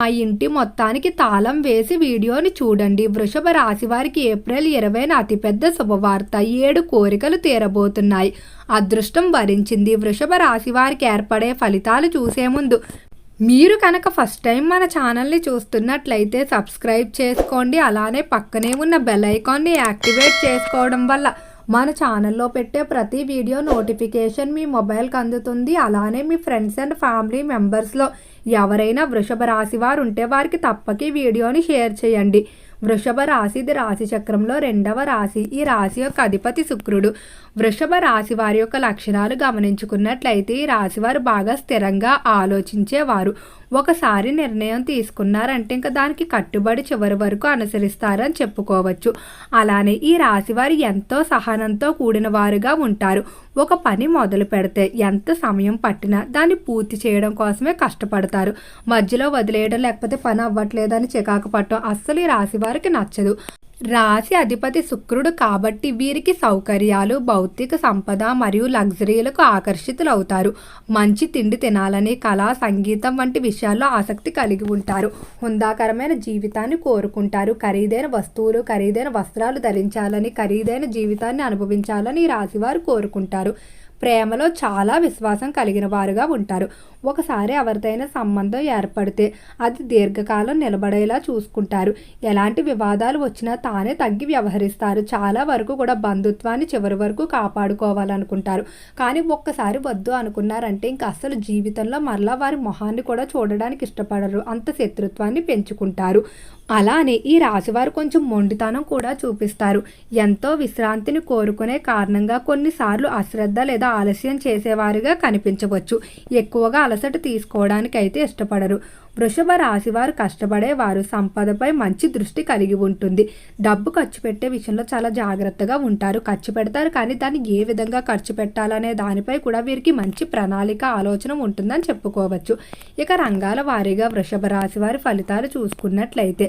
మా ఇంటి మొత్తానికి తాళం వేసి వీడియోని చూడండి. వృషభ రాశి వారికి ఏప్రిల్ ఇరవైన అతిపెద్ద శుభవార్త. ఏడు కోరికలు తీరబోతున్నాయి. అదృష్టం వరించింది. వృషభ రాశి వారికి ఏర్పడే ఫలితాలు చూసే ముందు మీరు కనుక ఫస్ట్ టైం మన ఛానల్ని చూస్తున్నట్లయితే సబ్స్క్రైబ్ చేసుకోండి. అలానే పక్కనే ఉన్న బెల్ ఐకాన్ని యాక్టివేట్ చేసుకోవడం వల్ల మన ఛానల్లో పెట్టే ప్రతి వీడియో నోటిఫికేషన్ మీ మొబైల్కి అందుతుంది. అలానే మీ ఫ్రెండ్స్ అండ్ ఫ్యామిలీ మెంబర్స్లో ఎవరైనా వృషభ రాశి వారు ఉంటే వారికి తప్పక ఈ వీడియోని షేర్ చేయండి. వృషభ రాశి ఇది రాశి చక్రంలో రెండవ రాశి. ఈ రాశి యొక్క అధిపతి శుక్రుడు. వృషభ రాశి వారి యొక్క లక్షణాలు గమనించుకున్నట్లయితే ఈ రాశి వారు బాగా స్థిరంగా ఆలోచించేవారు. ఒకసారి నిర్ణయం తీసుకున్నారంటే ఇంకా దానికి కట్టుబడి చివరి వరకు అనుసరిస్తారని చెప్పుకోవచ్చు. అలానే ఈ రాశి వారు ఎంతో సహనంతో కూడిన వారుగా ఉంటారు. ఒక పని మొదలు పెడితే ఎంత సమయం పట్టినా దాన్ని పూర్తి చేయడం కోసమే కష్టపడతారు. మధ్యలో వదిలేయడం లేకపోతే పని అవ్వట్లేదని చికాకు పట్టడం అస్సలు ఈ రాశి వారికి నచ్చదు. రాశి అధిపతి శుక్రుడు కాబట్టి వీరికి సౌకర్యాలు భౌతిక సంపద మరియు లగ్జరీలకు ఆకర్షితులవుతారు. మంచి తిండి తినాలని కళ సంగీతం వంటి విషయాల్లో ఆసక్తి కలిగి ఉంటారు. హుందాకరమైన జీవితాన్ని కోరుకుంటారు. ఖరీదైన వస్తువులు ఖరీదైన వస్త్రాలు ధరించాలని ఖరీదైన జీవితాన్ని అనుభవించాలని ఈ రాశివారు కోరుకుంటారు. ప్రేమలో చాలా విశ్వాసం కలిగిన వారుగా ఉంటారు. ఒకసారి ఎవరిదైనా సంబంధం ఏర్పడితే అది దీర్ఘకాలం నిలబడేలా చూసుకుంటారు. ఎలాంటి వివాదాలు వచ్చినా తానే తగ్గి వ్యవహరిస్తారు. చాలా వరకు కూడా బంధుత్వాన్ని చివరి వరకు కాపాడుకోవాలనుకుంటారు. కానీ ఒక్కసారి వద్దు అనుకున్నారంటే ఇంకా అసలు జీవితంలో మరలా వారి మొహాన్ని కూడా చూడడానికి ఇష్టపడరు. అంత శత్రుత్వాన్ని పెంచుకుంటారు. అలానే ఈ రాశివారు కొంచెం మొండితనం కూడా చూపిస్తారు. ఎంతో విశ్రాంతిని కోరుకునే కారణంగా కొన్నిసార్లు అశ్రద్ధ లేదా ఆలస్యం చేసేవారుగా కనిపించవచ్చు. ఎక్కువగా అలసట తీసుకోవడానికి అయితే ఇష్టపడరు. వృషభ రాశి వారు కష్టపడేవారు సంపదపై మంచి దృష్టి కలిగి ఉంటుంది. డబ్బు ఖర్చు పెట్టే విషయంలో చాలా జాగ్రత్తగా ఉంటారు. ఖర్చు పెడతారు కానీ దాన్ని ఏ విధంగా ఖర్చు పెట్టాలనే దానిపై కూడా వీరికి మంచి ప్రణాళిక ఆలోచన ఉంటుందని చెప్పుకోవచ్చు. ఇక రంగాల వారీగా వృషభ రాశి వారి ఫలితాలు చూసుకున్నట్లయితే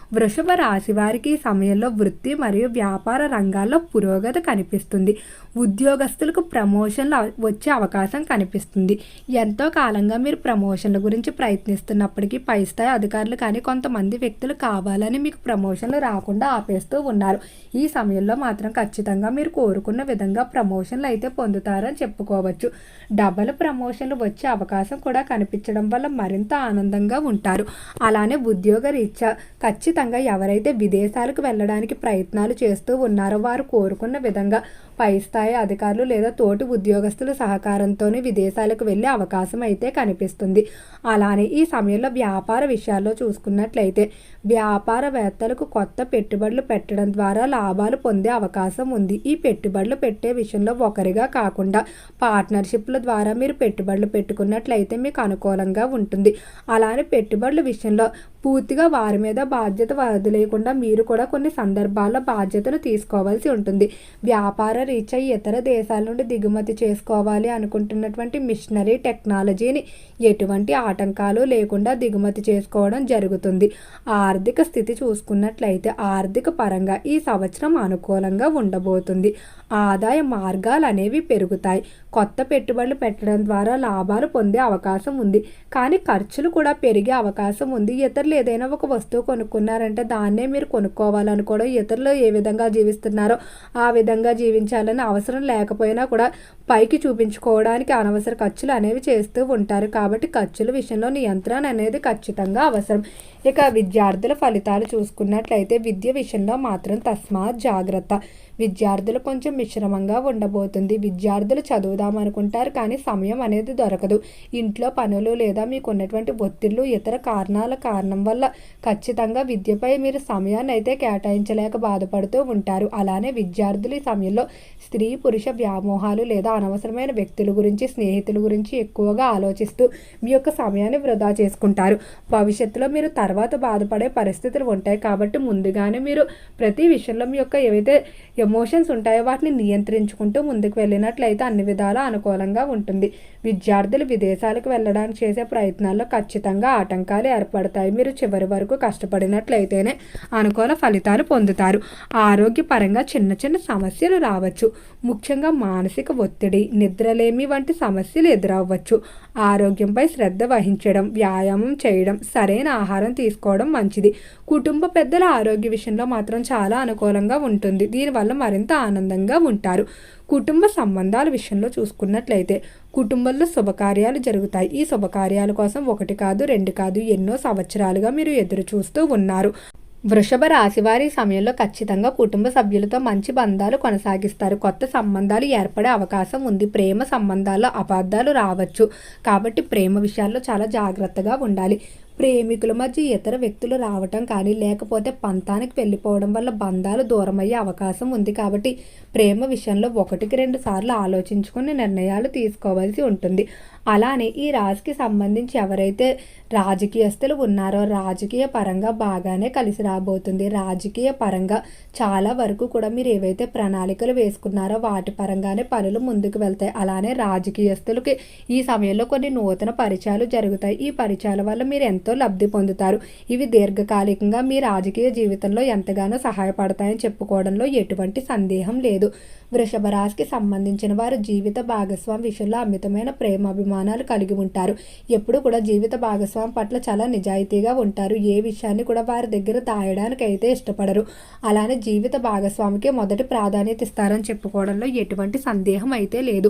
వృషభ రాశి వారికి సమయంలో వృత్తి మరియు వ్యాపార రంగాల్లో పురోగతి కనిపిస్తుంది. ఉద్యోగస్తులకు ప్రమోషన్లు వచ్చే అవకాశం కనిపిస్తుంది. ఎంతో కాలంగా మీరు ప్రమోషన్ల గురించి ప్రయత్నిస్తున్నప్పటికీ పై స్థాయి అధికారులు కానీ కొంతమంది వ్యక్తులు కావాలని మీకు ప్రమోషన్లు రాకుండా ఆపేస్తూ ఉన్నారు. ఈ సమయంలో మాత్రం ఖచ్చితంగా మీరు కోరుకున్న విధంగా ప్రమోషన్లు అయితే పొందుతారని చెప్పుకోవచ్చు. డబల్ ప్రమోషన్లు వచ్చే అవకాశం కూడా కనిపించడం వల్ల మరింత ఆనందంగా ఉంటారు. అలానే ఉద్యోగ రీత్యా ఖచ్చితంగా ఖచ్చితంగా ఎవరైతే విదేశాలకు వెళ్ళడానికి ప్రయత్నాలు చేస్తూ ఉన్నారో వారు కోరుకున్న విధంగా పై స్థాయి అధికారులు లేదా తోటి ఉద్యోగస్తుల సహకారంతోనే విదేశాలకు వెళ్ళే అవకాశం అయితే కనిపిస్తుంది. అలానే ఈ సమయంలో వ్యాపార విషయాల్లో చూసుకున్నట్లయితే వ్యాపారవేత్తలకు కొత్త పెట్టుబడులు పెట్టడం ద్వారా లాభాలు పొందే అవకాశం ఉంది. ఈ పెట్టుబడులు పెట్టే విషయంలో ఒకరిగా కాకుండా పార్ట్నర్షిప్ల ద్వారా మీరు పెట్టుబడులు పెట్టుకున్నట్లయితే మీకు అనుకూలంగా ఉంటుంది. అలానే పెట్టుబడుల విషయంలో పూర్తిగా వారి మీద బాధ్యత వదిలేయకుండా మీరు కూడా కొన్ని సందర్భాల్లో బాధ్యతలు తీసుకోవాల్సి ఉంటుంది. వ్యాపార రీచ్ అయ్యి ఇతర దేశాల నుండి దిగుమతి చేసుకోవాలి అనుకుంటున్నటువంటి మిషనరీ టెక్నాలజీని ఎటువంటి ఆటంకాలు లేకుండా దిగుమతి చేసుకోవడం జరుగుతుంది. ఆర్థిక స్థితి చూసుకున్నట్లయితే ఆర్థిక పరంగా ఈ సంవత్సరం అనుకూలంగా ఉండబోతుంది. ఆదాయ మార్గాలు అనేవి పెరుగుతాయి. కొత్త పెట్టుబడులు పెట్టడం ద్వారా లాభాలు పొందే అవకాశం ఉంది. కానీ ఖర్చులు కూడా పెరిగే అవకాశం ఉంది. ఇతరులు ఏదైనా ఒక వస్తువు కొనుక్కున్నారంటే దాన్నే మీరు కొనుక్కోవాలనుకోవడం ఇతరులు ఏ విధంగా జీవిస్తున్నారో ఆ విధంగా జీవించాలని అవసరం లేకపోయినా కూడా పైకి చూపించుకోవడానికి అనవసర ఖర్చులు అనేవి చేస్తూ ఉంటారు. కాబట్టి ఖర్చుల విషయంలో నియంత్రణ అనేది ఖచ్చితంగా అవసరం. ఇక విద్యార్థుల ఫలితాలు చూసుకున్నట్లయితే విద్య విషయంలో మాత్రం తస్మాత్ జాగ్రత్త. విద్యార్థులు కొంచెం మిశ్రమంగా ఉండబోతుంది. విద్యార్థులు చదువుదాం అనుకుంటారు కానీ సమయం అనేది దొరకదు. ఇంట్లో పనులు లేదా మీకు ఉన్నటువంటి ఒత్తిళ్ళు ఇతర కారణాల కారణం వల్ల ఖచ్చితంగా విద్యపై మీరు సమయాన్ని అయితే కేటాయించలేక బాధపడుతూ ఉంటారు. అలానే విద్యార్థులు ఈ సమయంలో స్త్రీ పురుష వ్యామోహాలు లేదా అనవసరమైన వ్యక్తుల గురించి స్నేహితుల గురించి ఎక్కువగా ఆలోచిస్తూ మీ యొక్క సమయాన్ని వృధా చేసుకుంటారు. భవిష్యత్తులో మీరు తర్వాత బాధపడే పరిస్థితులు ఉంటాయి కాబట్టి ముందుగానే మీరు ప్రతి విషయంలో మీ యొక్క ఏవైతే ఎమోషన్స్ ఉంటాయో వాటిని నియంత్రించుకుంటూ ముందుకు వెళ్ళినట్లయితే అన్ని విధాలా అనుకూలంగా ఉంటుంది. విద్యార్థులు విదేశాలకు వెళ్ళడానికి చేసే ప్రయత్నాల్లో ఖచ్చితంగా ఆటంకాలు ఏర్పడతాయి. మీరు చివరి వరకు కష్టపడినట్లయితేనే అనుకూల ఫలితాలు పొందుతారు. ఆరోగ్యపరంగా చిన్న చిన్న సమస్యలు రావచ్చు. ముఖ్యంగా మానసిక ఒత్తిడి నిద్రలేమి వంటి సమస్యలు ఎదురవ్వచ్చు. ఆరోగ్యంపై శ్రద్ధ వహించడం వ్యాయామం చేయడం సరైన ఆహారం తీసుకోవడం మంచిది. కుటుంబ పెద్దల ఆరోగ్య విషయంలో మాత్రం చాలా అనుకూలంగా ఉంటుంది. దీనివల్ల మరింత ఆనందంగా ఉంటారు. కుటుంబ సంబంధాల విషయంలో చూసుకున్నట్లయితే కుటుంబంలో శుభకార్యాలు జరుగుతాయి. ఈ శుభకార్యాల కోసం ఒకటి కాదు రెండు కాదు ఎన్నో సంవత్సరాలుగా మీరు ఎదురు చూస్తూ ఉన్నారు. వృషభ రాశి వారి సమయంలో ఖచ్చితంగా కుటుంబ సభ్యులతో మంచి బంధాలు కొనసాగిస్తారు. కొత్త సంబంధాలు ఏర్పడే అవకాశం ఉంది. ప్రేమ సంబంధాల్లో అపార్థాలు రావచ్చు. కాబట్టి ప్రేమ విషయాల్లో చాలా జాగ్రత్తగా ఉండాలి. ప్రేమికుల మధ్య ఇతర వ్యక్తులు రావటం కానీ లేకపోతే పంతానికి వెళ్ళిపోవడం వల్ల బంధాలు దూరమయ్యే అవకాశం ఉంది. కాబట్టి ప్రేమ విషయంలో ఒకటికి రెండు సార్లు ఆలోచించుకుని నిర్ణయాలు తీసుకోవాల్సి ఉంటుంది. అలానే ఈ రాశికి సంబంధించి ఎవరైతే రాజకీయస్తులు ఉన్నారో రాజకీయ పరంగా బాగానే కలిసి రాబోతుంది. రాజకీయ పరంగా చాలా వరకు కూడా మీరు ఏవైతే ప్రణాళికలు వేసుకున్నారో వాటి పరంగానే పనులు ముందుకు వెళ్తాయి. అలానే రాజకీయస్తులకి ఈ సమయంలో కొన్ని నూతన పరిచయాలు జరుగుతాయి. ఈ పరిచయాల వల్ల మీరు ఎంతో లబ్ధి పొందుతారు. ఇవి దీర్ఘకాలికంగా మీ రాజకీయ జీవితంలో ఎంతగానో సహాయపడతాయని చెప్పుకోవడంలో ఎటువంటి సందేహం లేదు. వృషభ రాశికి సంబంధించిన వారు జీవిత భాగస్వామి విషయంలో అమితమైన ప్రేమ అభిమానాలు కలిగి ఉంటారు. ఎప్పుడు కూడా జీవిత భాగస్వామి పట్ల చాలా నిజాయితీగా ఉంటారు. ఏ విషయాన్ని కూడా వారి దగ్గర దాయడానికి అయితే ఇష్టపడరు. అలానే జీవిత భాగస్వామికి మొదటి ప్రాధాన్యత ఇస్తారని చెప్పుకోవడంలో ఎటువంటి సందేహం అయితే లేదు.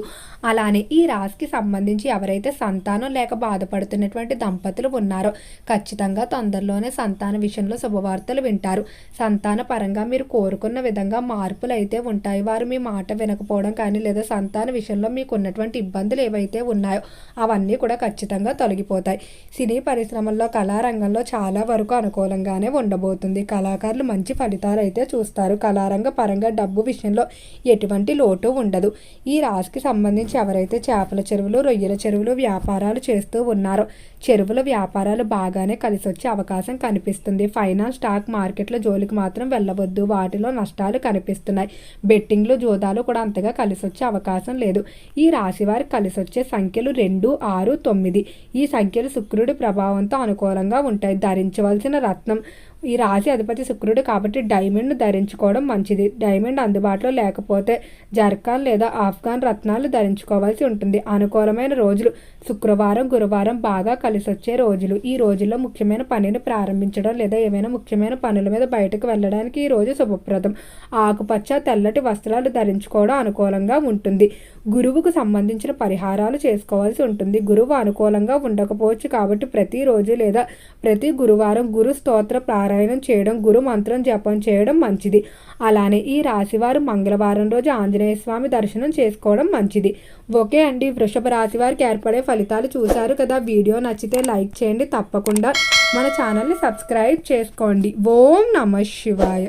అలానే ఈ రాశికి సంబంధించి ఎవరైతే సంతానం లేక బాధపడుతున్నటువంటి దంపతులు ఉన్నారో ఖచ్చితంగా తొందరలోనే సంతాన విషయంలో శుభవార్తలు వింటారు. సంతాన పరంగా మీరు కోరుకున్న విధంగా మార్పులు అయితే ఉంటాయి. వారు మీ మాట వినకపోవడం కానీ లేదా సంతాన విషయంలో మీకు ఉన్నటువంటి ఇబ్బందులు ఏవైతే ఉన్నాయో అవన్నీ కూడా ఖచ్చితంగా తొలగిపోతాయి. సినీ పరిశ్రమల్లో కళారంగంలో చాలా వరకు అనుకూలంగానే ఉండబోతుంది. కళాకారులు మంచి ఫలితాలు అయితే చూస్తారు. కళారంగ పరంగా డబ్బు విషయంలో ఎటువంటి లోటు ఉండదు. ఈ రాశికి సంబంధించి ఎవరైతే చేపల చెరువులు రొయ్యల చెరువులు వ్యాపారాలు చేస్తూ ఉన్నారో చెరువుల వ్యాపారాలు బాగానే కలిసి వచ్చే అవకాశం కనిపిస్తుంది. ఫైనాన్స్ స్టాక్ మార్కెట్ల జోలికి మాత్రం వెళ్ళవద్దు. వాటిలో నష్టాలు కనిపిస్తున్నాయి. బెట్టింగ్లు జోదాలు కూడా అంతగా కలిసి వచ్చే అవకాశం లేదు. ఈ రాశి వారికి కలిసి వచ్చే సంఖ్యలు రెండు ఆరు తొమ్మిది. ఈ సంఖ్యలు శుక్రుడి ప్రభావంతో అనుకూలంగా ఉంటాయి. ధరించవలసిన రత్నం ఈ రాశి అధిపతి శుక్రుడు కాబట్టి డైమండ్ ధరించుకోవడం మంచిది. డైమండ్ అందుబాటులో లేకపోతే జర్కాన్ లేదా ఆఫ్ఘాన్ రత్నాలు ధరించుకోవాల్సి ఉంటుంది. అనుకూలమైన రోజులు. శుక్రవారం గురువారం బాగా కలిసి వచ్చే రోజులు. ఈ రోజుల్లో ముఖ్యమైన పనిని ప్రారంభించడం లేదా ఏమైనా ముఖ్యమైన పనుల మీద బయటకు వెళ్ళడానికి ఈ రోజు శుభప్రదం. ఆకుపచ్చ తెల్లటి వస్త్రాలు ధరించుకోవడం అనుకూలంగా ఉంటుంది. గురువుకు సంబంధించిన పరిహారాలు చేసుకోవాల్సి ఉంటుంది. గురువు అనుకూలంగా ఉండకపోవచ్చు కాబట్టి ప్రతిరోజు లేదా ప్రతి గురువారం గురు స్తోత్ర పారాయణం చేయడం గురు మంత్రం జపం చేయడం మంచిది. అలానే ఈ రాశివారు మంగళవారం రోజు ఆంజనేయ స్వామి దర్శనం చేసుకోవడం మంచిది. ఓకే అండి వృషభ రాశి వారికి ఏర్పడే ఫలితాలు చూశారు కదా. వీడియో నచ్చితే లైక్ చేయండి తప్పకుండా మన ఛానల్ని సబ్స్క్రైబ్ చేసుకోండి. ఓం నమ శివాయ.